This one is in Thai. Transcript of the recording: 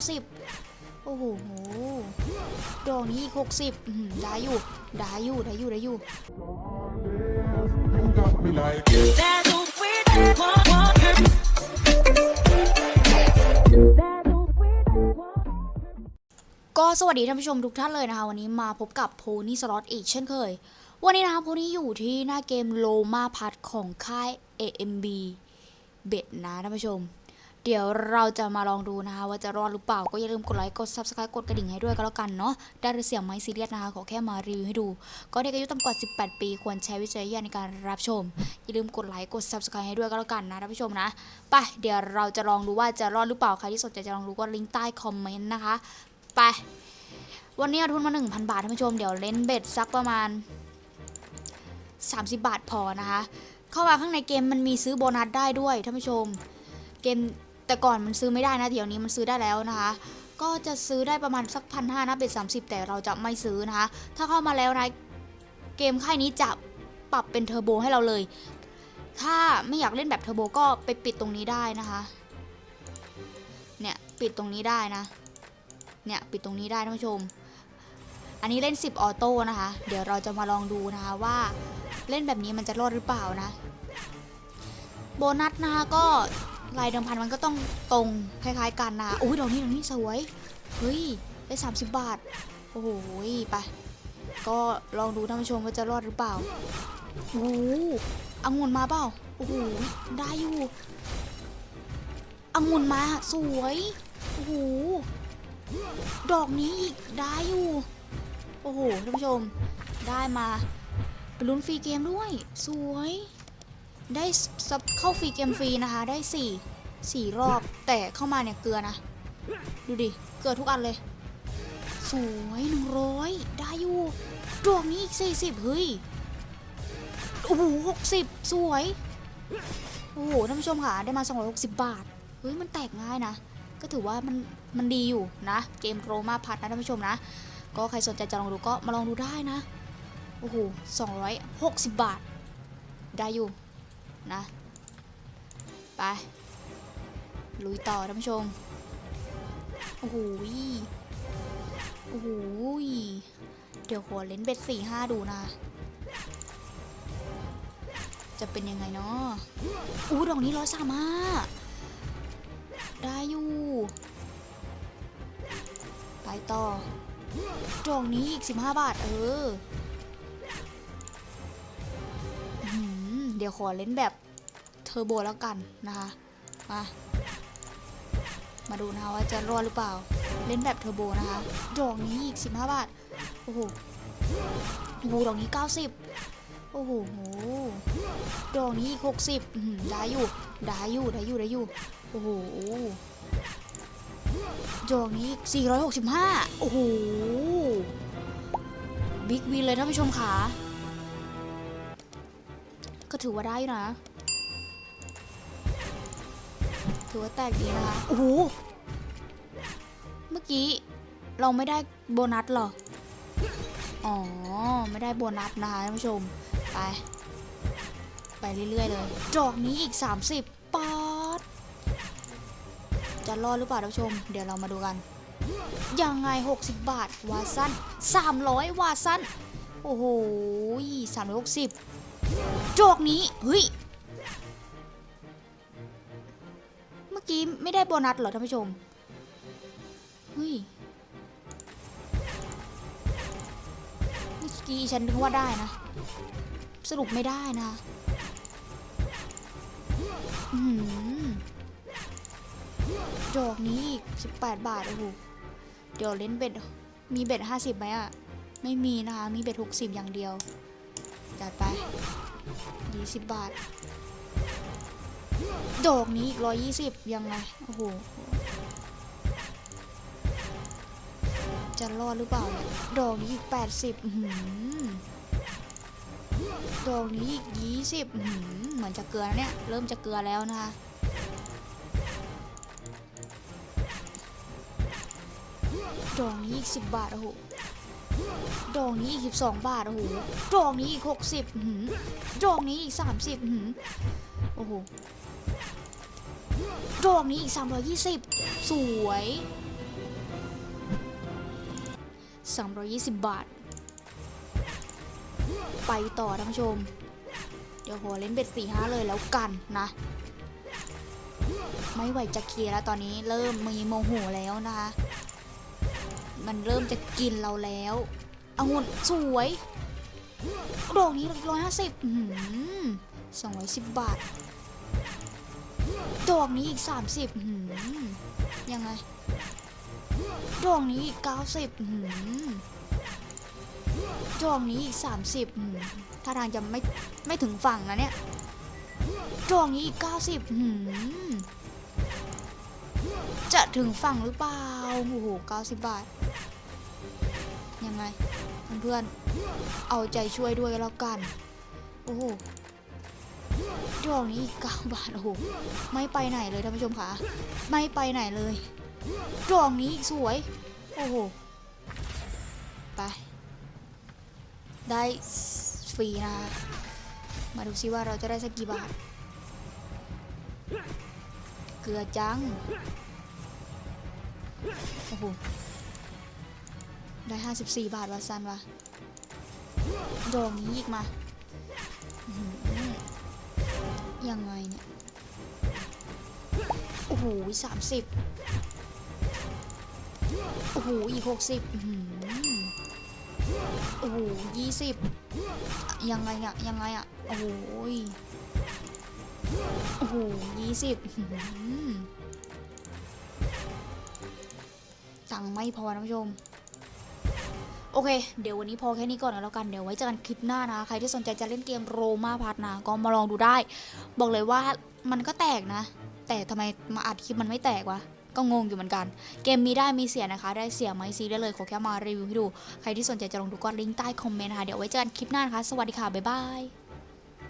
สิบโอ้โหดอกนี้อีกหกสิบได้อยู่ ได้อยู่ ได้อยู่ ได้อยู่ ก็สวัสดีท่านผู้ชมทุกท่านเลยนะคะ วันนี้มาพบกับโพนี่สล็อตอีกเช่นเคย วันนี้นะคะโพนี่อยู่ที่หน้าเกมโลมาพัดของค่าย AMB เบ็ดนะท่านผู้ชม เดี๋ยวเราจะมาลองดูนะคะ ว่าจะรอดหรือเปล่าก็อย่าลืมกดไลค์กด Subscribe กดกระดิ่งให้ด้วยก็แล้วกันเนาะได้เสียงไม่ซีเรียสนะคะ ขอแค่มารีวิวให้ดู ก็เด็กอายุต่ำกว่า 18 ปีควรใช้วิจารณญาณในการรับชม อย่าลืมกดไลค์กด Subscribe ให้ด้วยก็แล้วกันนะท่านผู้ชมนะไปเดี๋ยวเราจะลองดูว่าจะรอดหรือเปล่าใครที่สนใจจะลองดูก็ลิงก์ใต้คอมเมนต์นะคะไปวันนี้เอาทุนมา 1,000 บาทท่านผู้ชมเดี๋ยวเล่นเบ็ดสักประมาณ 30 บาทพอนะคะ เข้ามาข้างในเกมมันมีซื้อโบนัสได้ด้วยท่านผู้ชม เกม แต่ก่อนมันซื้อไม่ได้นะเดี๋ยวนี้มันซื้อได้แล้วนะคะ ก็จะซื้อได้ประมาณสักพันห้านะเบ็ด30แต่เราจะไม่ซื้อนะคะ ถ้าเข้ามาแล้วนะเกมค่ายนี้จะปรับเป็นเทอร์โบให้เราเลย ถ้าไม่อยากเล่นแบบเทอร์โบก็ไปปิดตรงนี้ได้นะคะ เนี่ยปิดตรงนี้ได้นะ เนี่ยปิดตรงนี้ได้ท่านผู้ชม อันนี้เล่น 10 ออโต้นะคะ เดี๋ยวเราจะมาลองดูนะคะว่าเล่นแบบนี้มันจะรอดหรือเปล่านะ โบนัสนะคะก็ รายเดิมพันมันก็ต้องตรงคล้ายๆกันนะอุ้ยดอกนี้ดอกนี้สวย เฮ้ย ได้ 30 บาท โอ้โหไป ก็ลองดูท่านผู้ชมว่าจะรอดหรือเปล่าโอ้โหองุ่นมาเปล่า โอ้โห ได้อยู่องุ่นมาสวย โอ้โห ดอกนี้อีกได้อยู่ โอ้โหท่านผู้ชม ได้มาเป็นลุ้นฟรีเกมด้วย สวย ได้ซับเข้าฟรีเกมฟรีนะคะ ได้สี่สี่รอบแต่เข้ามาเนี่ยเกลือนะ ดูดิ เกลือทุกอันเลย สวยหนึ่งร้อยได้อยู่ดอกนี้อีกสี่สิบเฮ้ย โอ้โหหกสิบสวย โอ้โหท่านผู้ชมค่ะ ได้มา260บาท เฮ้ย มันแตกง่ายนะ ก็ถือว่ามันมันดีอยู่นะ เกมโรมาพัดนะท่านผู้ชมนะ ก็ใครสนใจจะลองดูก็มาลองดูได้นะ โอ้โห260บาท ได้อยู่ นะ ไป ลุยต่อท่านผู้ชม โอ้โหโอ้โหเดี๋ยวขอเล่นเบ็ดสี่ห้าดูนะ จะเป็นยังไงเนาะอู้ดอกนี้ร้อยสามาได้อยู่ ไปต่อดอกนี้อีก15บห้าบาท เออ เดี๋ยวขอเล่นแบบเทอร์โบแล้วกันนะคะ มา มาดูนะคะว่าจะรอดหรือเปล่า เล่นแบบเทอร์โบนะคะ ดอกนี้อีก 15 บาท โอ้โหโอ้โหดอกนี้ 90 โอ้โห ดอกนี้อีก 60อื้อหือได้อยู่ ได้อยู่ ได้อยู่ ได้อยู่ โอ้โห ดอกนี้ 465 โอ้โห บิ๊กวินเลยท่านผู้ชมขา ก็ถือว่าได้อยู่นะ ถือว่าแตกดีนะคะ โอ้โห เมื่อกี้เราไม่ได้โบนัสเหรอ อ๋อ ไม่ได้โบนัสนะคะท่านผู้ชม ไป ไปเรื่อยๆเลย ดอกนี้อีก 30ปอดจะรอดหรือเปล่าท่านผู้ชม เดี๋ยวเรามาดูกัน ยังไง 60 บาท วาสั้น300 วาสั้น โอ้โห360จอก จอกนี้เฮ้ยเมื่อกี้ไม่ได้โบนัสเหรอท่านผู้ชมเฮ้ยเมื่อกี้ฉันนึกว่าได้นะ สรุปไม่ได้นะอือหือดอกนี้อีก 18 บาท โอ้โห เดี๋ยวเล่นเบ็ด มีเบ็ด 50ไหมอะ ไม่มีนะคะ มีเบ็ด 60 อย่างเดียว จัดไป20บบาท ดอกนี้อีก120ยังไง โอ้โห จะรอดหรือเปล่า ดอกนี้อีก80อื้อหือดอกนี้อีก20อื้อหือเหมือนจะเกลือเนี่ย เริ่มจะเกลือแล้วนะคะดอกนี้อีกสิบบาท โอ้โห ดอกนี้อีกสิบสองบาท โอ้โห ดอกนี้อีกหกสิบดอกนี้อีกสามสิบโอ้โห ดอกนี้อีกสามร้อยยี่สิบสวย320บบาท ไปต่อท่านผู้ชม เดี๋ยวหัวเล่นเบ็ดสี่ห้าเลยแล้วกันนะ ไม่ไหวจะเคลียร์แล้วตอนนี้เริ่มมีโมโหแล้วนะคะ มันเริ่มจะกินเราแล้วองุ่นสวยดอกนี้ร้อยห้าสิบสองร้อยสิบบาท ดอกนี้อีกสามสิบยังไง ดอกนี้อีกเก้าสิบดอกนี้อีกสามสิบถ้าทางจะไม่ไม่ถึงฝั่งนะเนี่ย ดอกนี้อีกเก้าสิบจะถึงฝั่งหรือเปล่า โอ้โหเก้าสิบบาท ยังไงเพื่อนๆเอาใจช่วยด้วยแล้วกัน โอ้โหดอกนี้อีกเก้าบาทโอ้โหไม่ไปไหนเลยท่านผู้ชมค่ะไม่ไปไหนเลยดอกนี้อีกสวย โอ้โหไป ได้ฟรีนะคะมาดูซิว่าเราจะได้สักกี่บาท เกลือจัง โอ้โห ได้ 54 บาทวะซันวะดอกนี้อีกมายังไงเนี่ย โอ้โหสามสิบโอ้โห อีกหกสิบโอ้โหยี่สิบยังไงอะยังไงอะโอ้โหโอ้โหยี่สิบตังไม่พอนะผู้ชม อเค เดี๋ยววันนี้พอแค่นี้ก่อนแล้วกัน เดี๋ยวไว้เจอกันคลิปหน้านะ ใครที่สนใจจะเล่นเกมโรมาพาร์ทนะ ก็มาลองดูได้ บอกเลยว่ามันก็แตกนะ แต่ทำไมมาอัดคลิปมันไม่แตกวะ ก็งงอยู่เหมือนกัน เกมมีได้มีเสียนะคะ ได้เสียไหมซีได้เลยขอแค่มารีวิวให้ดู ใครที่สนใจจะลองดูก็ลิงก์ใต้คอมเมนต์นะคะ เดี๋ยวไว้เจอกันคลิปหน้านะคะ สวัสดีค่ะ บ๊ายบาย